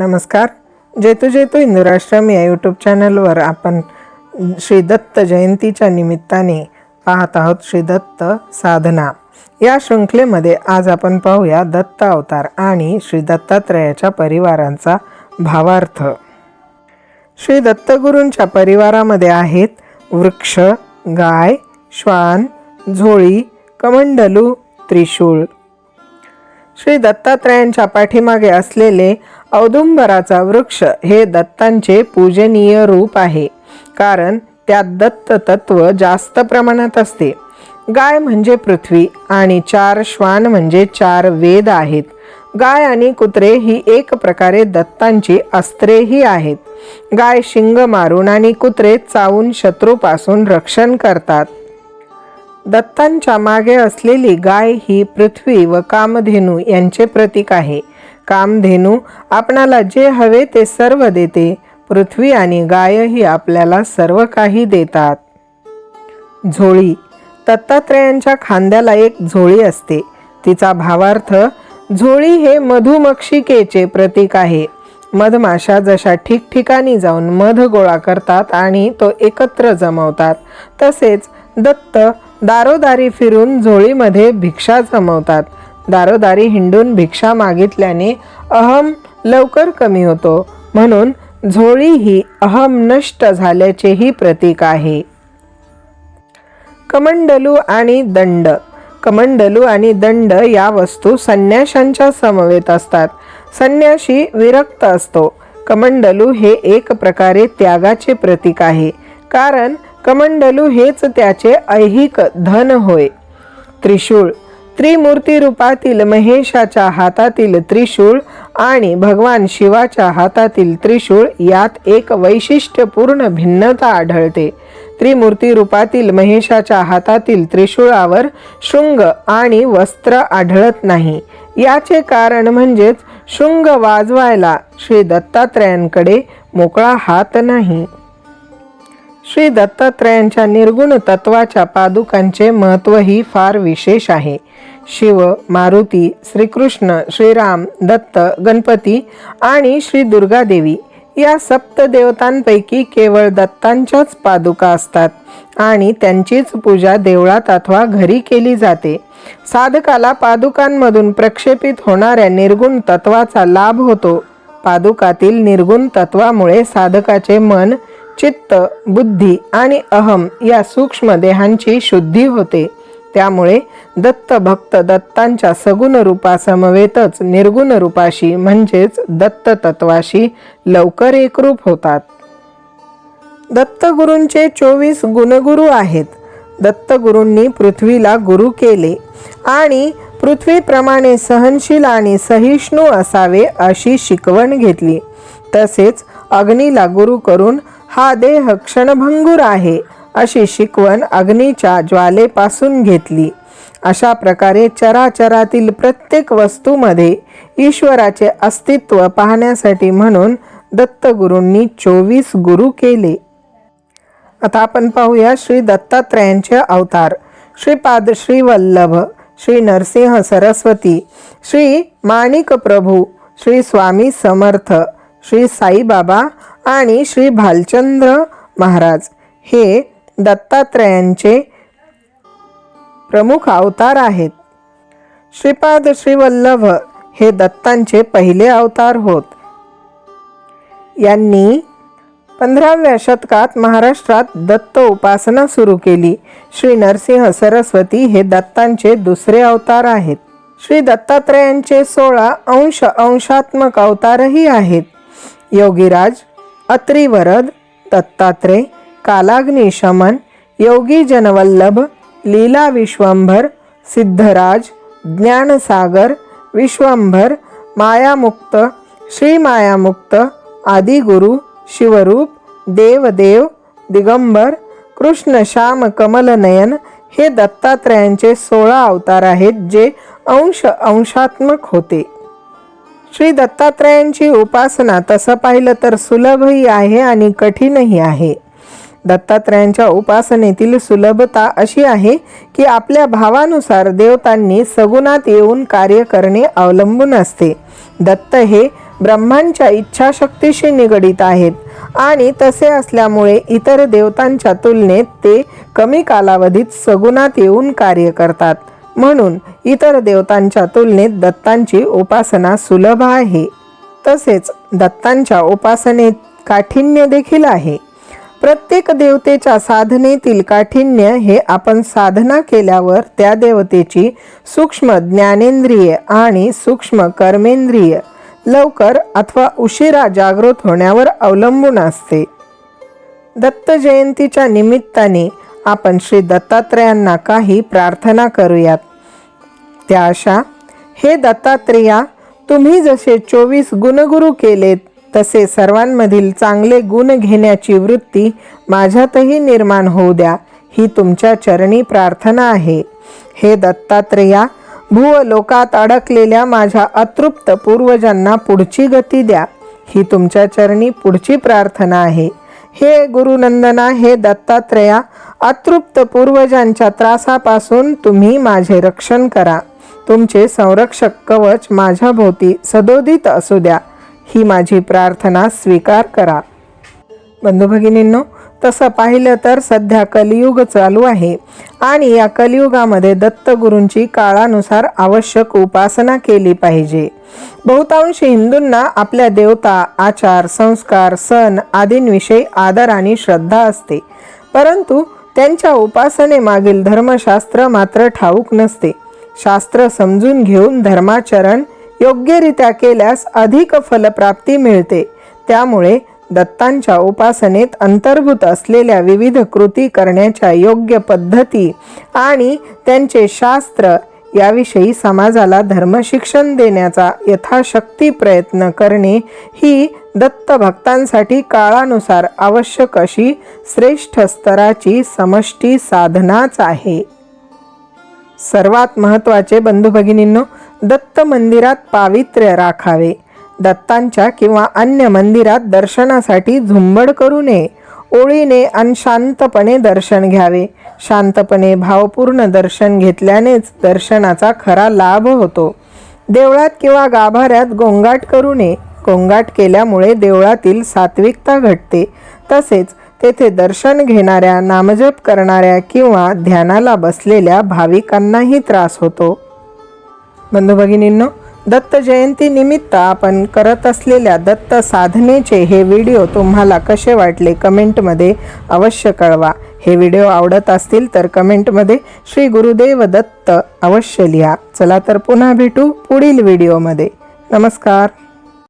नमस्कार. जेतू जेतू हिंदुराष्ट्रम या यूट्यूब चॅनलवर आपण श्री दत्त जयंतीच्या निमित्ताने पाहत आहोत श्री दत्त साधना. या शृंखलेमध्ये आज आपण पाहूया दत्त अवतार आणि श्री दत्तात्रयाच्या परिवारांचा भावार्थ. श्री दत्तगुरूंच्या परिवारामध्ये आहेत वृक्ष गाय श्वान झोळी कमंडलू त्रिशूळ. श्री दत्तात्रयांच्या पाठीमागे असलेले औदुंबराचा वृक्ष हे दत्तांचे पूजनीय रूप आहे. कारण त्यात दत्त तत्व जास्त प्रमाणात असते. गाय म्हणजे पृथ्वी आणि चार श्वान म्हणजे चार वेद आहेत. गाय आणि कुत्रे ही एक प्रकारे दत्तांची अस्त्रेही आहेत. गाय शिंग मारून आणि कुत्रे चावून शत्रूपासून रक्षण करतात. दत्तांच्या मागे असलेली गाय ही पृथ्वी व कामधेनू यांचे प्रतीक आहे. कामधेनू आपणाला जे हवे ते सर्व देते. पृथ्वी आणि गाय ही आपल्याला सर्व काही देतात. झोळी. दत्तात्रयांच्या खांद्याला एक झोळी असते. तिचा भावार्थ झोळी हे मधुमक्षिकेचे प्रतीक आहे. मधमाशा जशा ठिकठिकाणी जाऊन मध गोळा करतात आणि तो एकत्र जमवतात तसेच दत्त दारोदारी फिरून झोळीमध्ये भिक्षा जमवतात. दारोदारी हिंडून भिक्षा मागितल्याने अहम लवकर कमी होतो. म्हणून झोळी ही अहम नष्ट झाल्याचेही प्रतीक आहे. कमंडलू आणि दंड. कमंडलू आणि दंड या वस्तू संन्याशांच्या समवेत असतात. संन्याशी विरक्त असतो. कमंडलू हे एक प्रकारे त्यागाचे प्रतीक आहे. कारण कमंडलू हेच त्याचे ऐहिक धन होय. त्रिशूळ त्रिमूर्ती रूपातील महेशाच्या हातातील त्रिशूळ आणि भगवान शिवाच्या हातातील त्रिशूळ यात एक वैशिष्ट्यपूर्ण भिन्नता आढळते. त्रिमूर्ती रूपातील महेशाच्या हातातील त्रिशूळावर शृंग आणि वस्त्र आढळत नाही. याचे कारण म्हणजेच शृंग वाजवायला श्री दत्तात्रयांकडे मोकळा हात नाही. श्री दत्तात्रयांच्या निर्गुण तत्वाच्या पादुकांचे महत्त्वही फार विशेष आहे. शिव मारुती श्रीकृष्ण श्रीराम दत्त गणपती आणि श्री दुर्गादेवी या सप्तदेवतांपैकी केवळ दत्तांच्याच पादुका असतात आणि त्यांचीच पूजा देवळात अथवा घरी केली जाते. साधकाला पादुकांमधून प्रक्षेपित होणाऱ्या निर्गुण तत्वाचा लाभ होतो. पादुकातील निर्गुण तत्वामुळे साधकाचे मन चित्त बुद्धी आणि अहम या सूक्ष्म देहांची शुद्धी होते. त्यामुळे दत्त भक्त दत्तांच्या सगुण रूपासमवेतच निर्गुण रूपाशी म्हणजेच दत्त तत्वाशी लवकर एकरूप होतात. दत्तगुरूंचे चोवीस गुणगुरू आहेत. दत्तगुरूंनी पृथ्वीला गुरु केले आणि पृथ्वीप्रमाणे सहनशील आणि सहिष्णू असावे अशी शिकवण घेतली. तसेच अग्नीला गुरु करून हा देह क्षणभंगूर आहे अशी शिकवण अग्नीच्या ज्वालेपासून घेतली. अशा प्रकारे चराचरातील प्रत्येक वस्तूमध्ये ईश्वराचे अस्तित्व पाहण्यासाठी म्हणून दत्तगुरूंनी चोवीस गुरु केले. आता आपण पाहूया श्री दत्तात्रयांचे अवतार. श्रीपाद श्री वल्लभ श्री नरसिंह सरस्वती श्री माणिक प्रभू श्री स्वामी समर्थ श्री साईबाबा आणि श्री भालचंद्र महाराज हे दत्तात्रयांचे प्रमुख अवतार आहेत. श्रीपाद श्रीवल्लभ हे दत्तांचे पहिले अवतार होत. यांनी पंधराव्या शतकात महाराष्ट्रात दत्त उपासना सुरू केली. श्री नरसिंह सरस्वती हे दत्तांचे दुसरे अवतार आहेत. श्री दत्तात्रयांचे सोळा अंश अंशात्मक अवतारही आहेत. योगीराज अत्रिवरद दत्तात्रय कालाग्निशमन योगी जनवल्लभ लीला विश्वंभर सिद्धराज ज्ञानसागर विश्वंभर मायामुक्त श्रीमायामुक्त आदिगुरु शिवरूप देवदेव दिगंबर कृष्ण श्याम कमलनयन हे दत्तात्रयांचे सोळा अवतार आहेत जे अंश अंशात्मक होते. श्री दत्तात्रयांची उपासना तसं पाहिलं तर सुलभही आहे आणि कठीणही आहे. दत्तात्रयांच्या उपासनेतील सुलभता अशी आहे की आपल्या भावानुसार देवतांनी सगुणात येऊन कार्य करणे अवलंबून असते. दत्त हे ब्रह्मांच्या इच्छाशक्तीशी निगडित आहेत आणि तसे असल्यामुळे इतर देवतांच्या तुलनेत ते कमी कालावधीत सगुणात येऊन कार्य करतात. म्हणून इतर देवतांच्या तुलनेत दत्तांची उपासना सुलभ आहे. तसेच दत्तांच्या उपासनेत काठिण्य देखील आहे. प्रत्येक देवतेच्या साधनेतील काठिण्य हे आपण साधना केल्यावर त्या देवतेची सूक्ष्म ज्ञानेंद्रिय आणि सूक्ष्म कर्मेंद्रिय लवकर अथवा उशिरा जागृत होण्यावर अवलंबून असते. दत्त जयंतीच्या निमित्ताने आपण श्री दत्तात्रयांना काही प्रार्थना करूयात. त्या अशा हे दत्तात्रेया तुम्ही जसे चोवीस गुणगुरू केलेत तसे सर्वांमधील चांगले गुण घेण्याची वृत्ती माझ्यातही निर्माण होऊ द्या ही तुमच्या चरणी प्रार्थना आहे. हे दत्तात्रेया भूवलोकात अडकलेल्या माझ्या अतृप्त पूर्वजांना पुढची गती द्या ही तुमच्या चरणी पुढची प्रार्थना आहे. हे गुरुनंदना हे दत्तात्रेया अतृप्त पूर्वजांच्या त्रासापासून तुम्ही माझे रक्षण करा. तुमचे संरक्षक कवच माझ्या भोवती सदोदित असू द्या. ही माझी प्रार्थना स्वीकार करा. बंधू भगिनींनो तसं पाहिलं तर सध्या कलियुग चालू आहे आणि या कलियुगामध्ये दत्तगुरूंची काळानुसार आवश्यक उपासना केली पाहिजे. बहुतांश हिंदूंना आपल्या देवता आचार संस्कार सण आदींविषयी आदर आणि श्रद्धा असते. परंतु त्यांच्या उपासनेमागील धर्मशास्त्र मात्र ठाऊक नसते. शास्त्र समजून घेऊन धर्माचरण योग्यरित्या केल्यास अधिक फलप्राप्ती मिळते. त्यामुळे दत्तांच्या उपासनेत अंतर्भूत असलेल्या विविध कृती करण्याच्या योग्य पद्धती आणि त्यांचे शास्त्र याविषयी समाजाला धर्मशिक्षण देण्याचा यथाशक्ती प्रयत्न करणे ही दत्त भक्तांसाठी काळानुसार आवश्यक अशी श्रेष्ठ स्तराची समष्टी साधनाच आहे. सर्वात महत्त्वाचे बंधू भगिनींनो दत्त मंदिरात पावित्र्य राखावे. दत्तांच्या किंवा अन्य मंदिरात दर्शनासाठी झुंबड करू नये. ओळीने आणि शांतपणे दर्शन घ्यावे. शांतपणे भावपूर्ण दर्शन घेतल्यानेच दर्शनाचा खरा लाभ होतो. देवळात किंवा गाभाऱ्यात गोंगाट करू नये. गोंगाट केल्यामुळे देवळातील सात्विकता घटते. तसेच तेथे दर्शन घेणाऱ्या नामजप करणाऱ्या किंवा ध्यानाला बसलेल्या भाविकांनाही त्रास होतो. बंधू भगिनींनो दत्त जयंतीनिमित्त आपण करत असलेल्या दत्त साधनेचे हे व्हिडिओ तुम्हाला कसे वाटले कमेंटमध्ये अवश्य कळवा. हे व्हिडिओ आवडत असतील तर कमेंटमध्ये श्री गुरुदेव दत्त अवश्य लिहा. चला तर पुन्हा भेटू पुढील व्हिडिओमध्ये. नमस्कार.